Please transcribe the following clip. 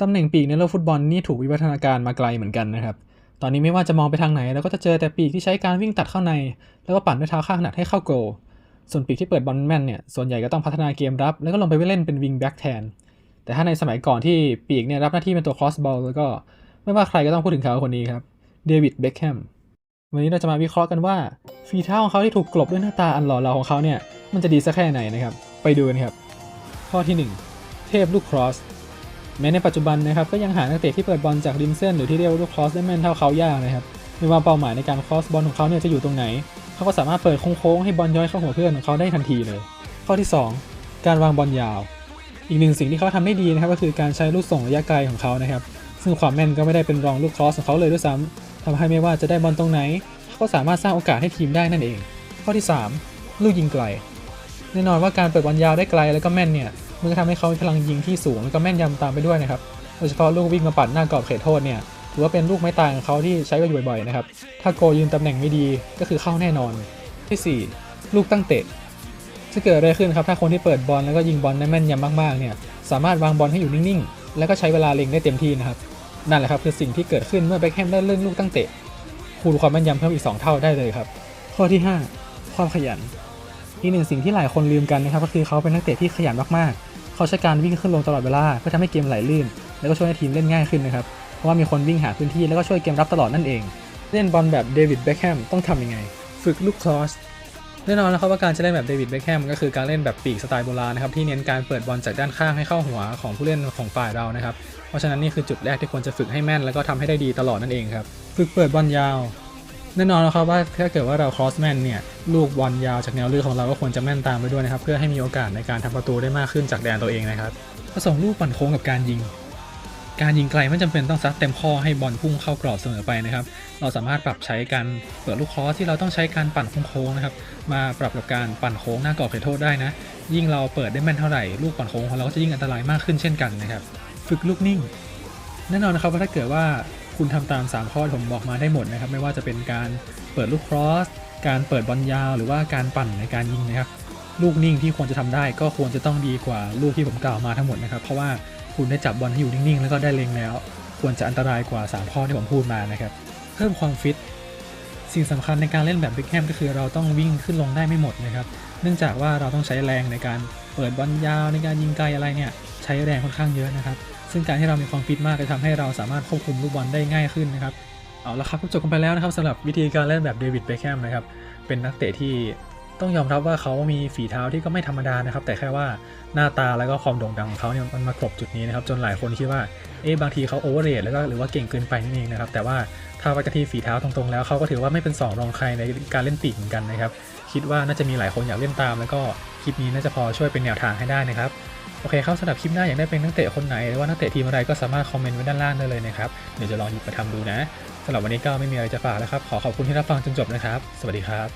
ตำแหน่งปีกในโลกฟุตบอลนี่ถูกวิวัฒนาการมาไกลเหมือนกันนะครับ ตอนนี้ไม่ว่าจะมองไปทางไหนเราก็จะเจอแต่ปีกที่ใช้การวิ่งตัดเข้าใน แล้วก็ปั่นด้วยเท้าข้างถนัดให้เข้าโกลส่วนปีกที่เปิดบอลแม่นเนี่ยส่วนใหญ่ก็ต้องพัฒนาเกมรับ แล้วก็ลงไปเล่นเป็นวิงแบ็กแทน แต่ถ้าในสมัยก่อนที่ปีกเนี่ยรับหน้าที่เป็นตัวครอสบอลแล้วก็ไม่ว่าใครก็ต้องพูดถึงเขาคนนี้ครับเดวิดเบ็คแฮมวันนี้เราจะมาวิเคราะห์กันว่าฝีเท้าของเขาที่ถูกกลบด้วยหน้าตาอันหล่อเหลาของเขาเนี่ยมันจะดีสักแค่ไหนนะครับไปดูกันครับข้อที่หนึ่งเทพลูกครอส แม้ในปัจจุบันนะครับก็ยังหานักเตะที่เปิดบอลจากริมเส้นหรือที่เรียกว่าลูกครอสได้แม่นเท่าเขายากนะครับไม่ว่าเป้าหมายในการครอสบอลของเขาเนี่ยจะอยู่ตรงไหน เขาก็สามารถเปิดโค้งๆให้บอลย้อยเข้าหัวเพื่อนของเขาได้ทันทีเลย ข้อที่ 2 การวางบอลยาว อีกหนึ่งสิ่งที่เขาทำได้ดีนะครับก็คือการใช้ลูกส่งระยะไกลของเขานะครับซึ่งความแม่นก็ไม่ได้เป็นรองลูกครอสของเขาเลยด้วยซ้ำทำให้ไม่ว่าจะได้บอลตรงไหน เขาก็สามารถสร้างโอกาสให้ทีมได้นั่นเอง ข้อที่ 3 ลูกยิงไกล แน่นอนว่าการเปิดบอลยาวได้ไกลแล้วก็แม่นเนี่ยมันก็ทำให้เขามีพลังยิงที่สูงแล้วก็แม่นยำตามไปด้วยนะครับโดยเฉพาะลูกวิ่งมาปัดหน้ากรอบเขตโทษเนี่ยถือว่าเป็นลูกไม้ตายของเขาที่ใช้กันอยู่บ่อยๆนะครับถ้าโกยืนตำแหน่งไม่ดีก็คือเข้าแน่นอนที่ 4 ลูกตั้งเตะจะเกิดอะไรขึ้นครับถ้าคนที่เปิดบอลแล้วก็ยิงบอลได้แม่นยำมากๆเนี่ยสามารถวางบอลให้อยู่นิ่งๆ แล้วก็ใช้เวลาเล็งได้เต็มที่นะครับนั่นแหละครับคือสิ่งที่เกิดขึ้นเมื่อเบคแฮมได้เล่นลูกตั้งเตะคูณความแม่นยำเพิ่มอีก 2 เท่าได้เลยครับข้อที่ 5 ความขยัน อีกหนึ่งสิ่งที่หลายคนลืมกันนะครับก็คือเขาเป็นนักเตะที่ขยันมากๆ เขาใช้การวิ่งขึ้นลงตลอดเวลาเพื่อทำให้เกมไหลลื่น แล้วก็ช่วยให้ทีมเล่นง่ายขึ้นนะครับ เพราะว่ามีคนวิ่งหาพื้นที่แล้วก็ช่วยเกมรับตลอดนั่นเอง เล่นบอลแบบเดวิดเบคแฮมต้องทำยังไง ฝึกลูกครอสแน่นอนนะครับว่าการจะเล่นแบบเดวิดเบคแฮมก็คือการเล่นแบบปีกสไตล์โบราณนะครับที่เน้นการเปิดบอลจากด้านข้างให้เข้าหัวของผู้เล่นของฝ่ายเรานะครับเพราะฉะนั้นนี่คือจุดแรกที่ควรจะฝึกให้แม่นแล้วก็ทำให้ได้ดีตลอดนั่นเองครับฝึกเปิดบอลยาว แน่นอนนะครับว่าถ้าเกิดว่าเราครอสแมนเนี่ยลูกบอลยาวจากแนวลื่นของเราก็ควรจะแม่นตามไปด้วยนะครับ เพื่อให้มีโอกาสในการทำประตูได้มากขึ้นจากแดนตัวเองนะครับผสมลูกปั่นโค้งกับการยิง การยิงไกลไม่จำเป็นต้องซัดเต็มข้อให้บอลพุ่งเข้ากรอบเสมอไปนะครับ เราสามารถปรับใช้การเปิดลูกคอสที่เราต้องใช้การปั่นโค้งนะครับ มาปรับกับการปั่นโค้งหน้ากรอบเขตโทษได้นะ ยิ่งเราเปิดได้แม่นเท่าไหร่ลูกปั่นโค้งของเราก็จะยิ่งอันตรายมากขึ้นเช่นกันนะครับ ฝึกลูกนิ่ง แน่นอนนะครับว่าถ้าเกิดว่า คุณทำตาม 3 ข้อที่ผมบอกมาได้หมดนะครับ ไม่ว่าจะเป็นการเปิดลูกครอส การเปิดบอลยาวหรือว่าการปั่นในการยิงนะครับ ลูกนิ่งที่ควรจะทำได้ก็ควรจะต้องดีกว่าลูกที่ผมกล่าวมาทั้งหมดนะครับ เพราะว่าคุณได้จับบอลให้อยู่นิ่งๆ แล้วก็ได้เล็งแล้ว ควรจะอันตรายกว่า 3 ข้อที่ผมพูดมานะครับ เพิ่มความฟิต สิ่งสำคัญในการเล่นแบบเบคแฮมก็คือเราต้องวิ่งขึ้นลงได้ไม่หมดนะครับ เนื่องจากว่าเราต้องใช้แรงในการเปิดบอลยาวในการยิงไกลอะไรเนี่ยใช้แรงค่อนข้างเยอะนะครับ ซึ่งการที่เรามีความฟิตมากจะทำให้เราสามารถควบคุมลูกบอลได้ง่ายขึ้นนะครับเอาละครับก็จบกันไปแล้วนะครับสำหรับวิธีการเล่นแบบเดวิดเบคแฮมนะครับเป็นนักเตะที่ ต้องยอมรับว่าเขามีฝีเท้าที่ก็ไม่ธรรมดานะครับ แต่แค่ว่าหน้าตาแล้วก็ความโด่งดังของเขาเนี่ยมันมากรบจุดนี้นะครับ จนหลายคนคิดว่าเอ๊ะบางทีเขาโอเวอร์เรทแล้วก็หรือว่าเก่งเกินไปนั่นเองนะครับ แต่ว่าถ้าวักที่ฝีเท้าตรงๆ แล้วเขาก็ถือว่าไม่เป็นสองรองใครในการเล่นปีกเหมือนกันนะครับ คิดว่าน่าจะมีหลายคนอยากเล่นตาม แล้วก็คลิปนี้น่าจะพอช่วยเป็นแนวทางให้ได้นะครับโอเคครับสำหรับคลิปหน้าอยากได้เป็นนักเตะคนไหนหรือว่านักเตะทีมอะไรก็สามารถคอมเมนต์ไว้ด้านล่างได้เลยนะครับเดี๋ยวจะลองหยิบมาทำดูนะสำหรับวันนี้ก็ไม่มีอะไรจะฝากแล้วครับขอขอบคุณที่รับฟังจนจบนะครับ สวัสดีครับ